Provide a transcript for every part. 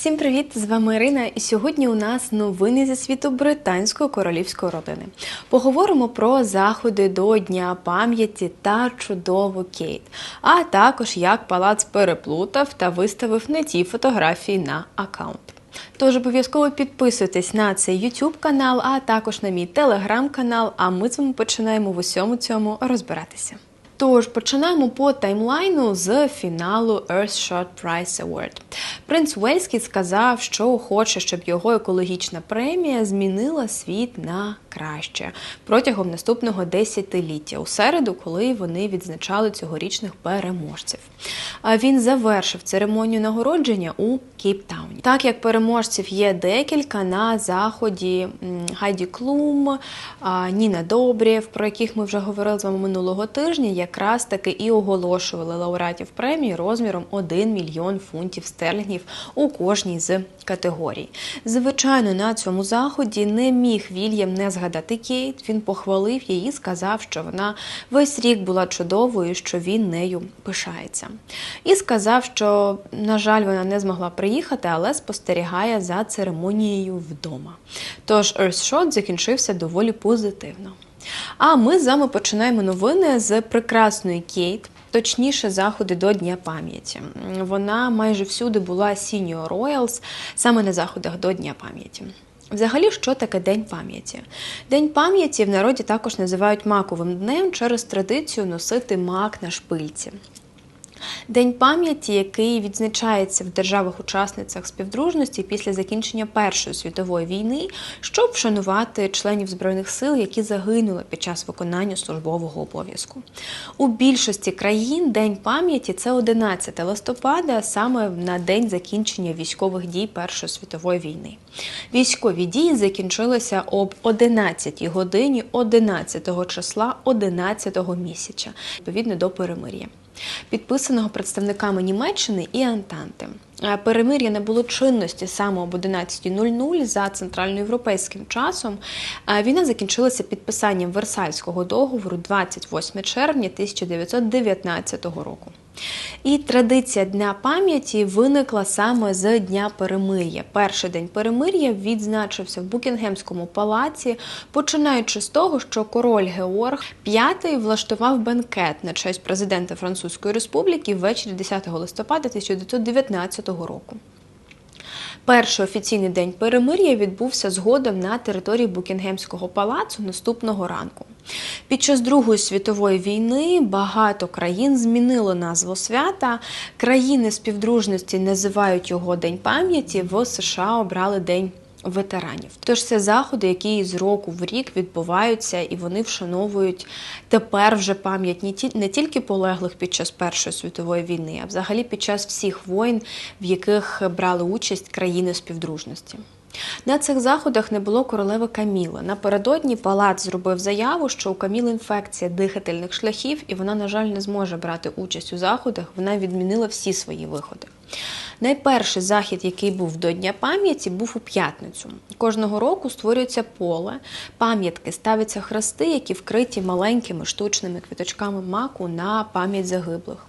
Всім привіт! З вами Ірина. І сьогодні у нас новини зі світу британської королівської родини. Поговоримо про заходи до Дня пам'яті та чудову Кейт, а також як палац переплутав та виставив не ті фотографії на аккаунт. Тож обов'язково підписуйтесь на цей YouTube канал, а також на мій телеграм-канал. А ми з вами починаємо в усьому цьому розбиратися. Тож починаємо по таймлайну з фіналу Earthshot Prize Award. Принц Уельський сказав, що хоче, щоб його екологічна премія змінила світ на краще протягом наступного десятиліття, у середу, коли вони відзначали цьогорічних переможців. Він завершив церемонію нагородження у Кейптауні. Так як переможців є декілька на заході м, Хайді Клум, Ніна Добрєв, про яких ми вже говорили з вами минулого тижня, якраз таки і оголошували лауреатів премії розміром 1 мільйон фунтів стерлінгів у кожній з категорій. Звичайно, на цьому заході не міг Вільям не згадати Кейт. Він похвалив її, сказав, що вона весь рік була чудовою, що він нею пишається. І сказав, що, на жаль, вона не змогла приїхати, але спостерігає за церемонією вдома. Тож Earthshot закінчився доволі позитивно. А ми з вами починаємо новини з прекрасної Кейт. Точніше, заходи до Дня пам'яті. Вона майже всюди була Senior Royals, саме на заходах до Дня пам'яті. Взагалі, що таке День пам'яті? День пам'яті в народі також називають маковим днем через традицію носити мак на шпильці. День пам'яті, який відзначається в державах-учасницях співдружності після закінчення Першої світової війни, щоб вшанувати членів збройних сил, які загинули під час виконання службового обов'язку. У більшості країн День пам'яті це 11 листопада, саме на день закінчення військових дій Першої світової війни. Військові дії закінчилися об 11 годині 11 числа 11 місяця, відповідно до перемир'я підписаного представниками Німеччини і Антанти. Е, Перемир'я не було чинності саме об 11.00 за центральноєвропейським часом. Е, Війна закінчилася підписанням Версальського договору 28 червня 1919 року. І традиція Дня пам'яті виникла саме з Дня перемир'я. Перший день перемир'я відзначився в Букінгемському палаці, починаючи з того, що король Георг V влаштував бенкет на честь президента Французької Республіки ввечері 10 листопада 1919 року. Перший офіційний день перемир'я відбувся згодом на території Букінгемського палацу наступного ранку. Під час Другої світової війни багато країн змінило назву свята. Країни співдружності називають його День пам'яті. В США обрали День ветеранів. Тож це заходи, які з року в рік відбуваються, і вони вшановують тепер вже пам'ять не ті- не тільки полеглих під час Першої світової війни, а взагалі під час всіх воїн, в яких брали участь країни співдружності. На цих заходах не було королеви Каміли. Напередодні палац зробив заяву, що у Каміли інфекція дихательних шляхів, і вона, на жаль, не зможе брати участь у заходах. Вона відмінила всі свої виходи. Найперший захід, який був до Дня пам'яті, був у п'ятницю. Кожного року створюється поле, пам'ятки, ставляться хрести, які вкриті маленькими штучними квіточками маку на пам'ять загиблих.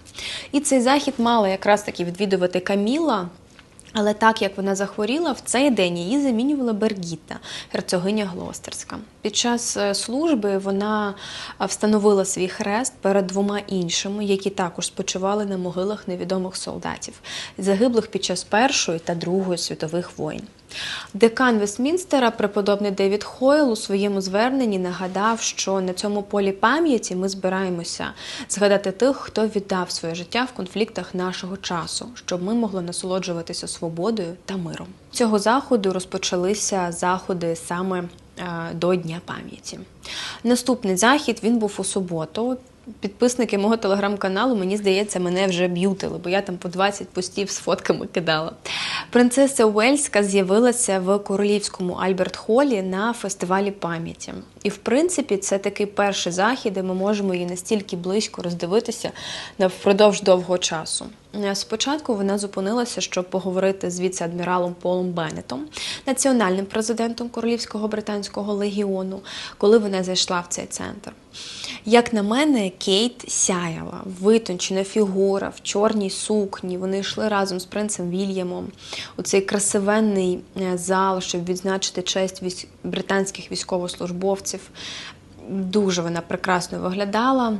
І цей захід мала якраз таки відвідувати Каміла. Але так як вона захворіла, в цей день її замінювала Бергіта, герцогиня Глостерська. Під час е, служби вона встановила свій хрест перед двома іншими, які також спочивали на могилах невідомих солдатів, загиблих під час Першої та Другої світових воєн. Декан Вестмінстера, преподобний Девід Хойл, у своєму зверненні нагадав, що на цьому полі пам'яті ми збираємося згадати тих, хто віддав своє життя в конфліктах нашого часу, щоб ми могли насолоджуватися свободою та миром. Цього заходу розпочалися заходи саме е, до Дня пам'яті. Наступний захід він був у суботу. Підписники мого телеграм-каналу, мені здається, мене вже б'ютили, бо я там по 20 постів з фотками кидала. Принцеса Уельська з'явилася в королівському Альберт Холі на фестивалі пам'яті. І в принципі, це такий перший захід, де ми можемо її настільки близько роздивитися впродовж довгого часу. Е, спочатку вона зупинилася, щоб поговорити з віце-адміралом Полом Беннетом, національним президентом Королівського британського легіону, коли вона зайшла в цей центр. Як на мене, Кейт сяяла, витончена фігура в чорній сукні. Вони йшли разом з принцем Вільямом у цей красивенний е, зал, щоб відзначити честь британських військовослужбовців. Дуже вона прекрасно виглядала.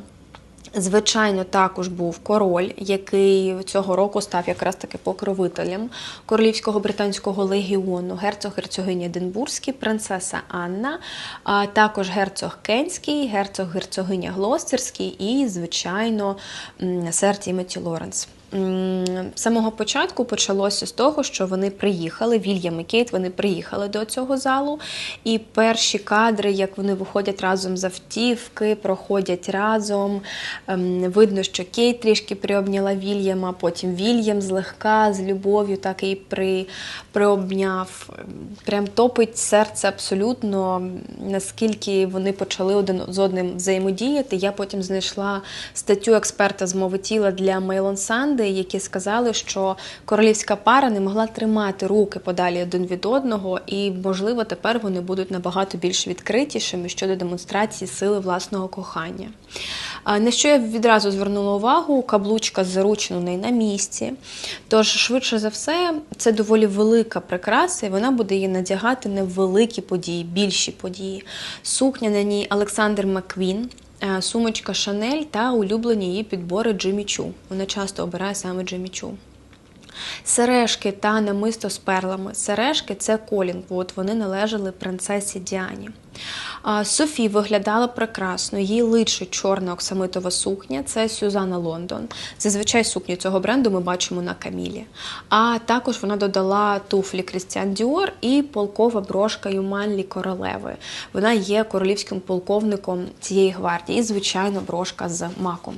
Звичайно, також був король, який цього року став якраз таки покровителем королівського британського легіону, герцог герцогиня Единбурзький, принцеса Анна, а також герцог Кенський, герцог герцогиня Глостерський і, звичайно, сер Тімоті Лоренс самого початку почалося з того, що вони приїхали, Вільям і Кейт, вони приїхали до цього залу. І перші кадри, як вони виходять разом з автівки, проходять разом. Ем, видно, що Кейт трішки приобняла Вільяма, потім Вільям злегка, з любов'ю, так і при, приобняв. Прям топить серце абсолютно, наскільки вони почали один з одним взаємодіяти. Я потім знайшла статтю експерта з мови тіла для Мейлон Санди люди, які сказали, що королівська пара не могла тримати руки подалі один від одного, і, можливо, тепер вони будуть набагато більш відкритішими щодо демонстрації сили власного кохання. На що я відразу звернула увагу, каблучка з зарученої на місці. Тож, швидше за все, це доволі велика прикраса, і вона буде її надягати на великі події, більші події. Сукня на ній Олександр Маквін. Е, сумочка Шанель та улюблені її підбори Джимі Чу. Вона часто обирає саме Джимі Чу. Сережки та намисто з перлами. Сережки це Колінвуд, вони належали принцесі Діані. Софі виглядала прекрасно, їй личить чорна оксамитова сукня, це Сюзанна Лондон. Зазвичай сукню цього бренду ми бачимо на камілі. А також вона додала туфлі Крістіан Діор і полкова брошка Юманлі королеви. Вона є королівським полковником цієї гвардії, і, звичайно, брошка з маком.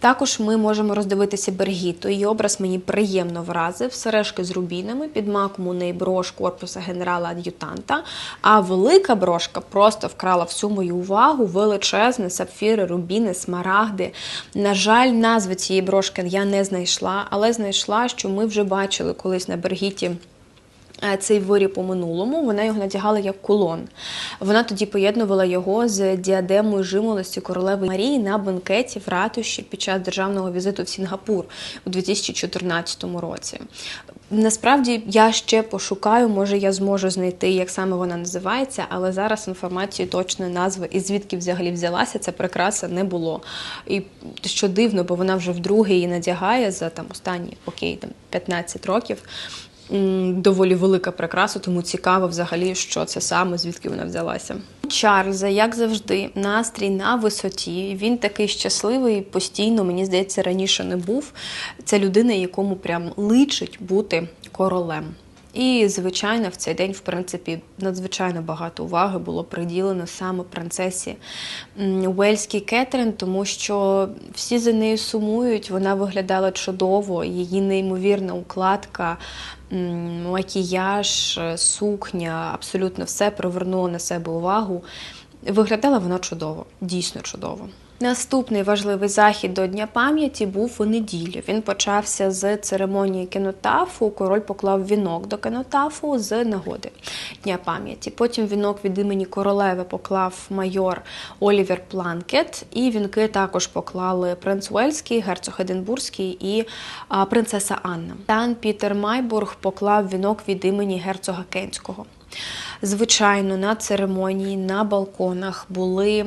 Також ми можемо роздивитися Бергіту. Її образ мені приємно вразив. Сережки з рубінами, під маком у неї брош корпуса генерала-ад'ютанта. А велика брошка просто вкрала всю мою увагу, величезне, сапфіри, рубіни, смарагди. На жаль, назви цієї брошки я не знайшла, але знайшла, що ми вже бачили колись на Бергіті. Е, цей виріб у минулому, вона його надягала як кулон. Вона тоді поєднувала його з діадемою жимолості королеви Марії на бенкеті в ратуші під час державного візиту в Сінгапур у 2014 році. Насправді я ще пошукаю, може я зможу знайти, як саме вона називається, але зараз інформації точної назви і звідки взагалі взялася ця прикраса не було. І що дивно, бо вона вже вдруге її надягає за там останні окей, там 15 років доволі велика прикраса, тому цікаво взагалі, що це саме, звідки вона взялася. Чарльза, як завжди, настрій на висоті. Він такий щасливий, постійно, мені здається, раніше не був. Це людина, якому прям личить бути королем. І, звичайно, в цей день, в принципі, надзвичайно багато уваги було приділено саме принцесі Уельській Кетрин, тому що всі за нею сумують. Вона виглядала чудово, її неймовірна укладка, макіяж, сукня, абсолютно все привернуло на себе увагу. Виглядала вона чудово, дійсно чудово. Наступний важливий захід до Дня пам'яті був у неділю. Він почався з церемонії кенотафу. Король поклав вінок до кенотафу з нагоди Дня пам'яті. Потім вінок від імені королеви поклав майор Олівер Планкет, і вінки також поклали принц Уельський, герцог Единбурзький і принцеса Анна. Тан Пітер Майбург поклав вінок від імені герцога Кенського. Звичайно, на церемонії на балконах були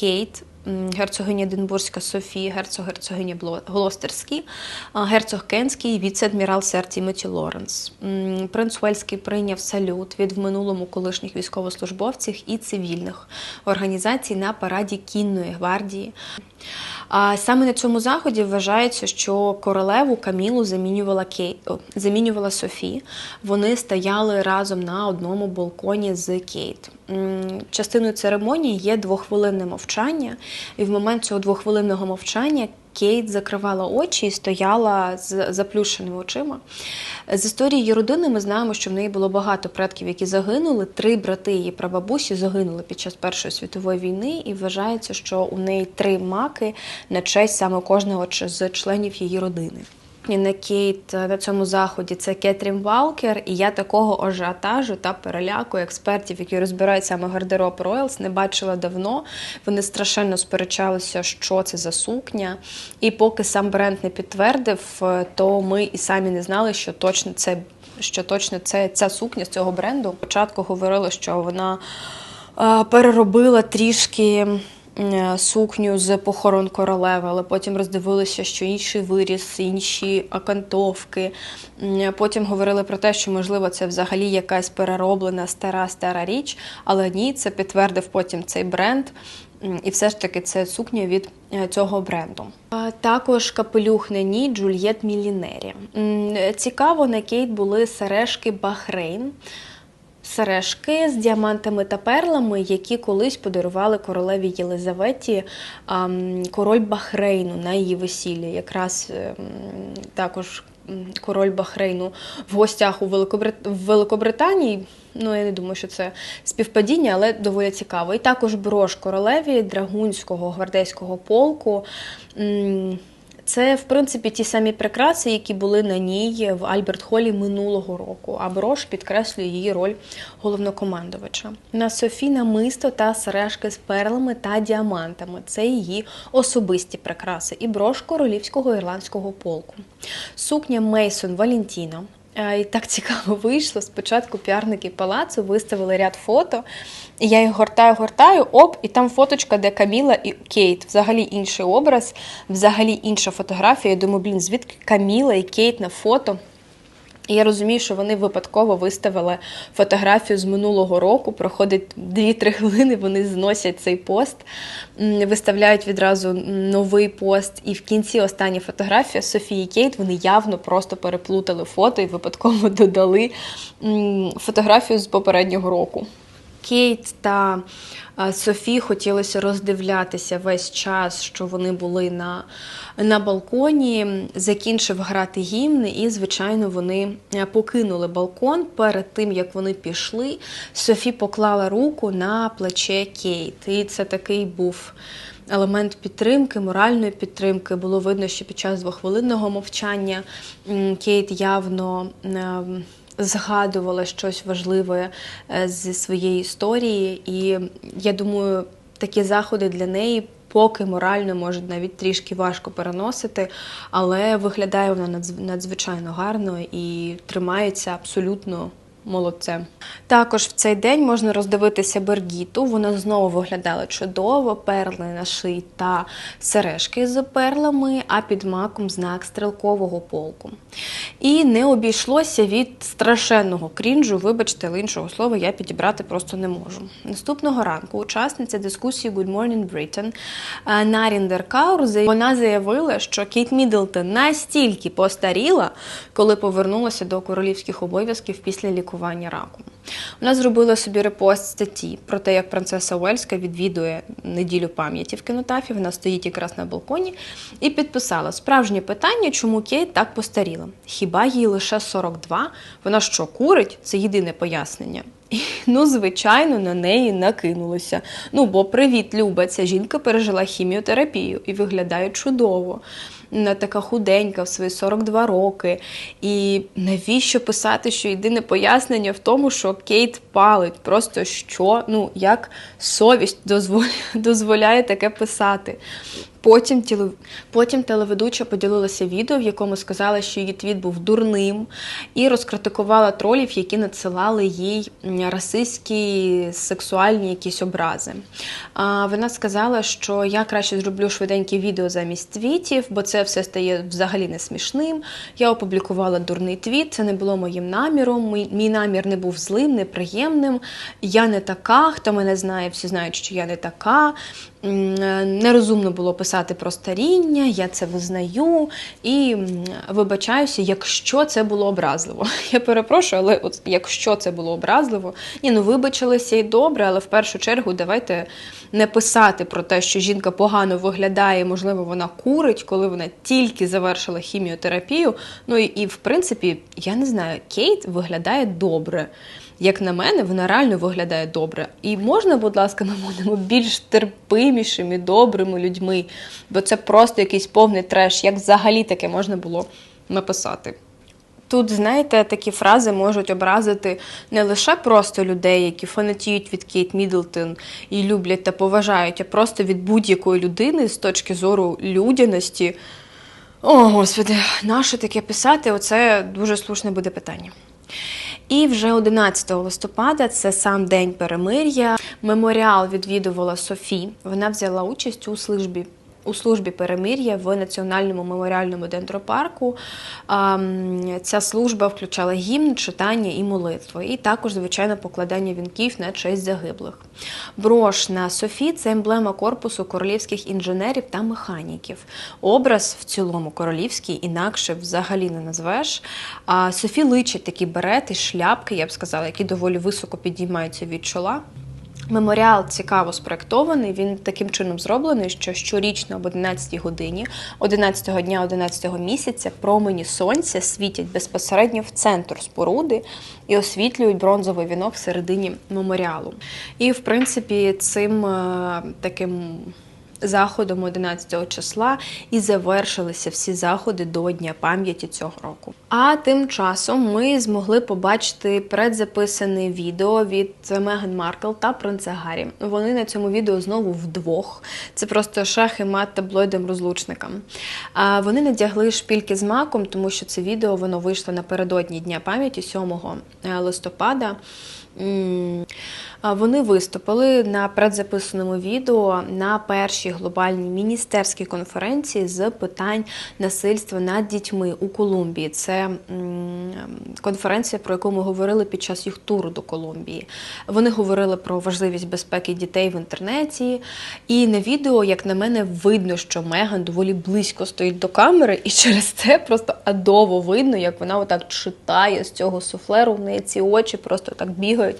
Кейт герцогиня Единбурзька Софія, герцог герцогиня Глостерський, герцог Кенський, віце-адмірал сер Тімоті Лоренс. Принц Уельський прийняв салют від в минулому колишніх військовослужбовців і цивільних організацій на параді кінної гвардії. А саме на цьому заході вважається, що королеву Камілу замінювала Кей... замінювала Софі. Вони стояли разом на одному балконі з Кейт. Частиною церемонії є двохвилинне мовчання, І в момент цього двохвилинного мовчання Кейт закривала очі і стояла з заплющеними очима. З історії її родини ми знаємо, що в неї було багато предків, які загинули. Три брати її прабабусі загинули під час Першої світової війни, і вважається, що у неї три маки на честь саме кожного з членів її родини. І на Кейт на цьому заході це Кетрін Валкер, і я такого ажіотажу та переляку експертів, які розбирають саме гардероб Роялс, не бачила давно. Вони страшенно сперечалися, що це за сукня. І поки сам бренд не підтвердив, то ми і самі не знали, що точно це що точно це ця сукня з цього бренду. Спочатку говорили, що вона переробила трішки. Е, сукню з похорон королеви, але потім роздивилися, що інший виріс, інші окантовки. Потім говорили про те, що, можливо, це взагалі якась перероблена стара стара річ, але ні, це підтвердив потім цей бренд. І все ж таки це сукня від е, цього бренду. Також капелюх на ній Джульєт Мілінері. Цікаво, на Кейт були сережки Бахрейн сережки з діамантами та перлами, які колись подарували королеві Єлизаветі король Бахрейну на її весіллі. Якраз ем, також король Бахрейну в гостях у Великобрит... в Великобританії. Ну, я не думаю, що це співпадіння, але доволі цікаво. І також брош королеві Драгунського гвардейського полку. Це, в принципі, ті самі прикраси, які були на ній в Альберт Холі минулого року. А брош підкреслює її роль головнокомандувача. На Софі намисто та сережки з перлами та діамантами. Це її особисті прикраси і брош королівського ірландського полку. Сукня Мейсон Валентіно. І так цікаво вийшло. Спочатку піарники палацу виставили ряд фото. І я їх гортаю, гортаю, оп, і там фоточка, де Каміла і Кейт. Взагалі інший образ, взагалі інша фотографія. Я думаю, блін, звідки Каміла і Кейт на фото. Я розумію, що вони випадково виставили фотографію з минулого року. Проходить 2-3 хвилини, вони зносять цей пост, виставляють відразу новий пост. І в кінці остання фотографія Софії Кейт вони явно просто переплутали фото і випадково додали фотографію з попереднього року. Кейт та Софі хотілося роздивлятися весь час, що вони були на на балконі, закінчив грати гімни, і, звичайно, вони е, покинули балкон. Перед тим, як вони пішли, Софі поклала руку на плече Кейт. І це такий був. Елемент підтримки, моральної підтримки було видно, що під час двохвилинного мовчання Кейт явно ем, згадувала щось важливе е, зі своєї історії, і я думаю, такі заходи для неї. Поки морально може навіть трішки важко переносити, але виглядає вона надзвичайно гарно і тримається абсолютно молодцем. Також в цей день можна роздивитися Бергіту. Вона знову виглядала чудово, перли на шиї та сережки з перлами, а під маком знак стрілкового полку. І не обійшлося від страшенного крінжу, вибачте, але іншого слова я підібрати просто не можу. Наступного ранку учасниця дискусії Good Morning Britain е, Наріндер Каур вона заявила, що Кейт Міддлтон настільки постаріла, коли повернулася до королівських обов'язків після лікування лікування раку. Вона зробила собі репост статті про те, як принцеса Уельська відвідує неділю пам'яті в кінотафі. Вона стоїть якраз на балконі і підписала справжнє питання, чому Кейт так постаріла. Хіба їй лише 42? Вона що курить? Це єдине пояснення. І, ну, звичайно, на неї накинулося. Ну, бо привіт, Люба, ця жінка пережила хіміотерапію і виглядає чудово така худенька в свої 42 роки. І навіщо писати, що єдине пояснення в тому, що Кейт палить? Просто що, ну, як совість дозволяє, дозволяє таке писати. Потім тіле... Потім телеведуча поділилася відео, в якому сказала, що її твіт був дурним, і розкритикувала тролів, які надсилали їй расистські сексуальні якісь образи. А Вона сказала, що я краще зроблю швиденьке відео замість твітів, бо це все стає взагалі не смішним. Я опублікувала дурний твіт, це не було моїм наміром. Мій намір не був злим, неприємним. Я не така. Хто мене знає, всі знають, що я не така. Е, нерозумно було писати про старіння, я це визнаю і вибачаюся, якщо це було образливо. Я перепрошую, але от якщо це було образливо, ні, ну вибачилися і добре, але в першу чергу давайте не писати про те, що жінка погано виглядає, можливо, вона курить, коли вона тільки завершила хіміотерапію. Ну і, і в принципі, я не знаю, Кейт виглядає добре. Як на мене, вона реально виглядає добре. І можна, будь ласка, ми будемо більш терпимішими, добрими людьми, бо це просто якийсь повний треш. Як взагалі таке можна було написати? Тут, знаєте, такі фрази можуть образити не лише просто людей, які фанатіють від Кейт Мідлтон і люблять та поважають, а просто від будь-якої людини з точки зору людяності. О, господи, нащо таке писати? Оце дуже слушне буде питання. І вже 11 листопада, це сам день перемир'я. Меморіал відвідувала Софі. Вона взяла участь у службі. У службі перемир'я в національному меморіальному дендропарку ця служба включала гімн, читання і молитву, і також, звичайно, покладання вінків на честь загиблих. Брош на Софі це емблема корпусу королівських інженерів та механіків. Образ в цілому королівський, інакше взагалі не назвеш. Софі личить такі берети, шляпки, я б сказала, які доволі високо підіймаються від чола. Меморіал цікаво спроектований. Він таким чином зроблений, що щорічно об 11 годині, 11 дня 11 місяця, промені сонця світять безпосередньо в центр споруди і освітлюють бронзовий вінок всередині меморіалу. І, в принципі, цим е, таким заходом 11 числа і завершилися всі заходи до Дня пам'яті цього року. А тим часом ми змогли побачити предзаписане відео від Меган Маркл та принца Гаррі. Вони на цьому відео знову вдвох. Це просто шах і мат таблоїдам розлучникам. Вони надягли шпільки з маком, тому що це відео воно вийшло напередодні Дня пам'яті 7 листопада. Вони виступили на предзаписаному відео на першій глобальній міністерській конференції з питань насильства над дітьми у Колумбії. Це конференція, про яку ми говорили під час їх туру до Колумбії. Вони говорили про важливість безпеки дітей в інтернеті. І на відео, як на мене, видно, що Меган доволі близько стоїть до камери, і через це просто адово видно, як вона отак читає з цього суфлеру. В неї ці очі просто так бігають слухають.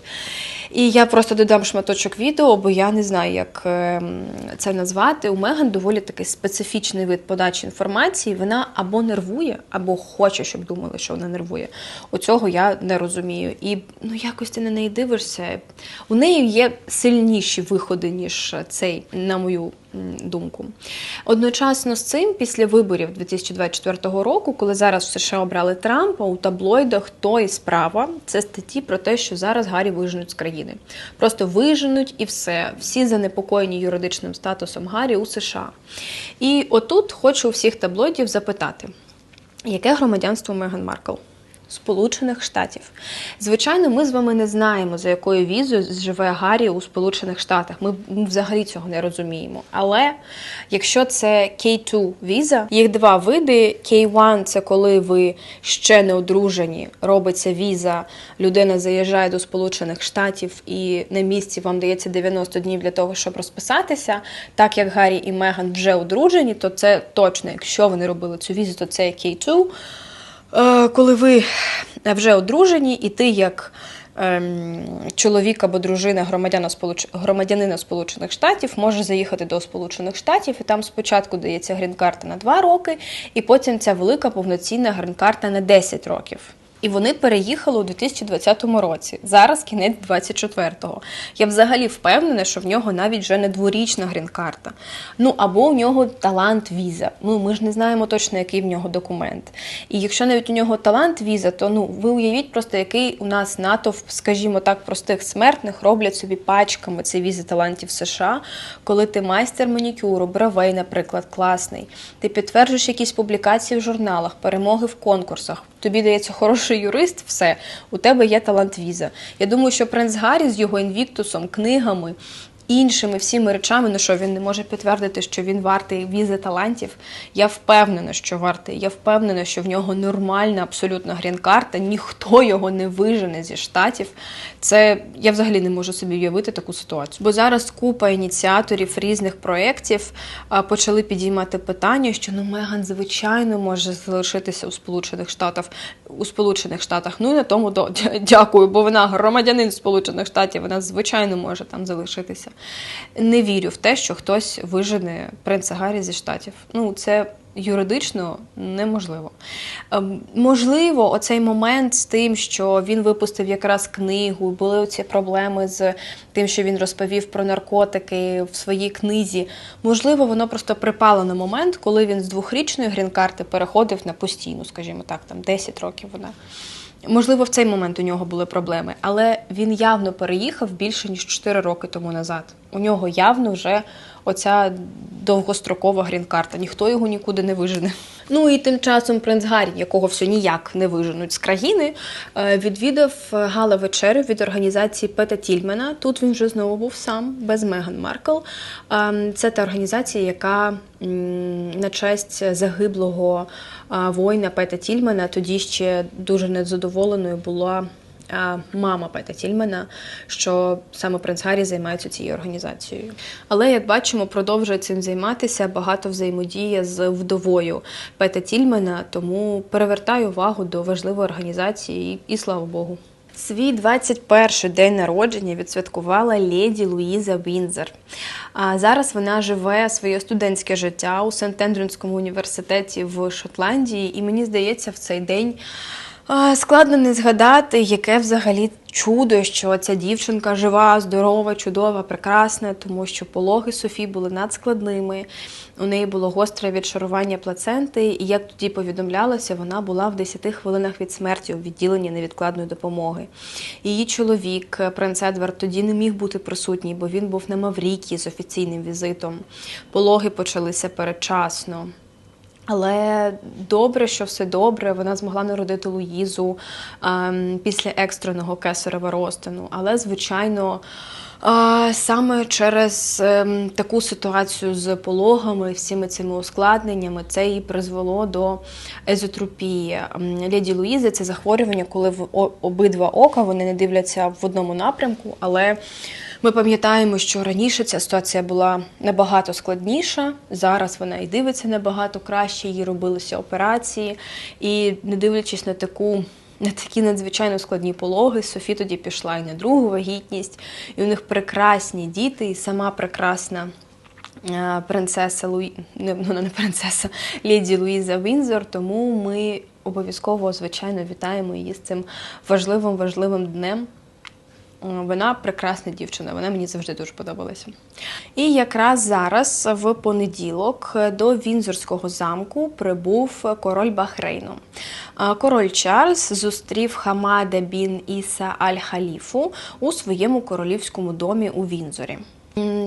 І я просто додам шматочок відео, бо я не знаю, як ем, це назвати. У Меган доволі такий специфічний вид подачі інформації. Вона або нервує, або хоче, щоб думали, що вона нервує. У цього я не розумію. І ну якось ти на неї дивишся. У неї є сильніші виходи, ніж цей, на мою думку. Одночасно з цим, після виборів 2024 року, коли зараз в США обрали Трампа, у таблоїдах то і справа це статті про те, що зараз Гаррі виженуть з країни. Просто виженуть і все. Всі занепокоєні юридичним статусом Гаррі у США. І отут хочу всіх таблоїдів запитати, яке громадянство Меган Маркл? Сполучених Штатів. Звичайно, ми з вами не знаємо, за якою візою живе Гаррі у Сполучених Штатах. Ми взагалі цього не розуміємо. Але якщо це K2 віза, їх два види. K1 – це коли ви ще не одружені, робиться віза, людина заїжджає до Сполучених Штатів і на місці вам дається 90 днів для того, щоб розписатися. Так як Гаррі і Меган вже одружені, то це точно, якщо вони робили цю візу, то це K2. Е, коли ви вже одружені, і ти як ем, чоловік або дружина громадяна Сполуч... громадянина Сполучених Штатів може заїхати до Сполучених Штатів, і там спочатку дається грін-карта на 2 роки, і потім ця велика повноцінна грін-карта на 10 років. І вони переїхали у 2020 році. Зараз кінець 24-го. Я взагалі впевнена, що в нього навіть вже не дворічна грін-карта. Ну або у нього талант віза. Ну ми ж не знаємо точно, який в нього документ. І якщо навіть у нього талант віза, то ну ви уявіть просто, який у нас натовп, скажімо так, простих смертних роблять собі пачками ці візи талантів США, коли ти майстер манікюру, бровей, наприклад, класний. Ти підтверджуєш якісь публікації в журналах, перемоги в конкурсах. Тобі дається хороший юрист, все, у тебе є талант віза. Я думаю, що принц Гаррі з його інвіктусом, книгами іншими всіми речами, ну що він не може підтвердити, що він вартий візи талантів. Я впевнена, що вартий. Я впевнена, що в нього нормальна абсолютно грін-карта, ніхто його не вижене зі штатів. Це я взагалі не можу собі уявити таку ситуацію. Бо зараз купа ініціаторів різних проєктів почали підіймати питання, що ну Меган, звичайно, може залишитися у Сполучених Штатах у Сполучених Штатах. Ну і на тому до дякую, бо вона громадянин Сполучених Штатів. Вона звичайно може там залишитися. Не вірю в те, що хтось вижене принца Гаррі зі штатів. Ну це юридично неможливо. Ем, Можливо, оцей момент з тим, що він випустив якраз книгу, були оці проблеми з тим, що він розповів про наркотики в своїй книзі. Можливо, воно просто припало на момент, коли він з двохрічної грін-карти переходив на постійну, скажімо так, там 10 років вона. Можливо, в цей момент у нього були проблеми, але він явно переїхав більше ніж 4 роки тому назад. У нього явно вже оця довгострокова грін-карта. Ніхто його нікуди не вижене. Ну і тим часом принц Гаррі, якого все ніяк не виженуть з країни, е, відвідав гала вечерю від організації Пета Тільмена. Тут він вже знову був сам, без Меган Маркл. Ем, Це та організація, яка на честь загиблого воїна Пета Тільмена тоді ще дуже незадоволеною була мама Пета Тільмена, що саме принц Гаррі займається цією організацією. Але як бачимо, продовжує цим займатися багато взаємодія з вдовою Пета Тільмена, тому перевертаю увагу до важливої організації і, слава Богу. Свій 21-й день народження відсвяткувала леді Луїза Вінзер. А зараз вона живе своє студентське життя у Сент-Ендрюнському університеті в Шотландії, і мені здається, в цей день складно не згадати, яке взагалі чудо, що ця дівчинка жива, здорова, чудова, прекрасна, тому що пологи Софі були надскладними. У неї було гостре відшарування плаценти, і як тоді повідомлялося, вона була в 10 хвилинах від смерті у відділенні невідкладної допомоги. Її чоловік, принц Едвард, тоді не міг бути присутній, бо він був на Маврікії з офіційним візитом. Пологи почалися передчасно. Але добре, що все добре. Вона змогла народити Луїзу ем, після екстреного кесарева розтину. Але, звичайно, е, саме через ем, таку ситуацію з пологами, всіми цими ускладненнями, це і призвело до езотропії. Ем, Леді Луїзи це захворювання, коли в обидва ока вони не дивляться в одному напрямку, але ми пам'ятаємо, що раніше ця ситуація була набагато складніша. Зараз вона і дивиться набагато краще, їй робилися операції. І не дивлячись на таку. На такі надзвичайно складні пологи, Софі тоді пішла і на другу вагітність, і у них прекрасні діти, і сама прекрасна е, принцеса Луї... не, ну, не принцеса, леді Луїза Вінзор. Тому ми обов'язково, звичайно, вітаємо її з цим важливим важливим днем. Вона прекрасна дівчина, вона мені завжди дуже подобалася. І якраз зараз, в понеділок, до Вінзорського замку прибув король Бахрейну. Король Чарльз зустрів Хамада бін Іса Аль-Халіфу у своєму королівському домі у Вінзорі.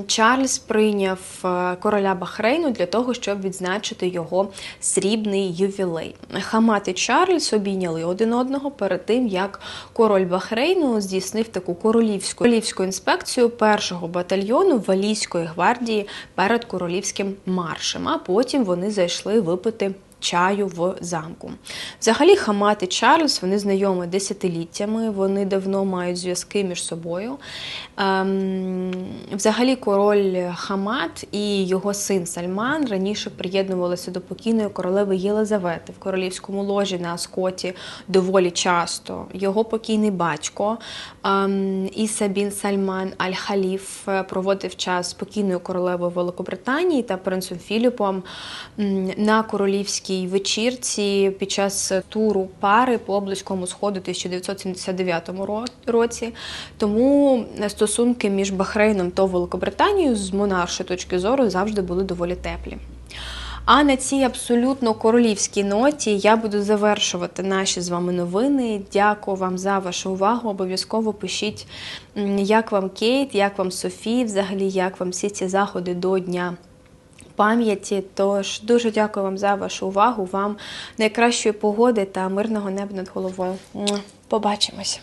Чарльз прийняв е, короля Бахрейну для того, щоб відзначити його срібний ювілей. Хамат і Чарльз обійняли один одного перед тим, як король Бахрейну здійснив таку королівську королівську інспекцію першого батальйону Валійської гвардії перед королівським маршем. А потім вони зайшли випити. Чаю в замку. Взагалі, Хамат і Чарльз вони знайомі десятиліттями, вони давно мають зв'язки між собою. Ем, взагалі, король Хамат і його син Сальман раніше приєднувалися до покійної королеви Єлизавети в королівському ложі на Аскоті доволі часто. Його покійний батько ем, Іса бін Сальман Аль-Халіф е, проводив час з покійною королевою Великобританії та принцем Філіпом на королівській вечірці під час туру пари по близькому сходу 1979 році. Тому стосунки між Бахрейном та Великобританією з монаршої точки зору завжди були доволі теплі. А на цій абсолютно королівській ноті я буду завершувати наші з вами новини. Дякую вам за вашу увагу. Обов'язково пишіть, як вам Кейт, як вам Софі, взагалі, як вам всі ці заходи до дня. Пам'яті, тож дуже дякую вам за вашу увагу. Вам найкращої погоди та мирного неба над головою. Муа. Побачимося.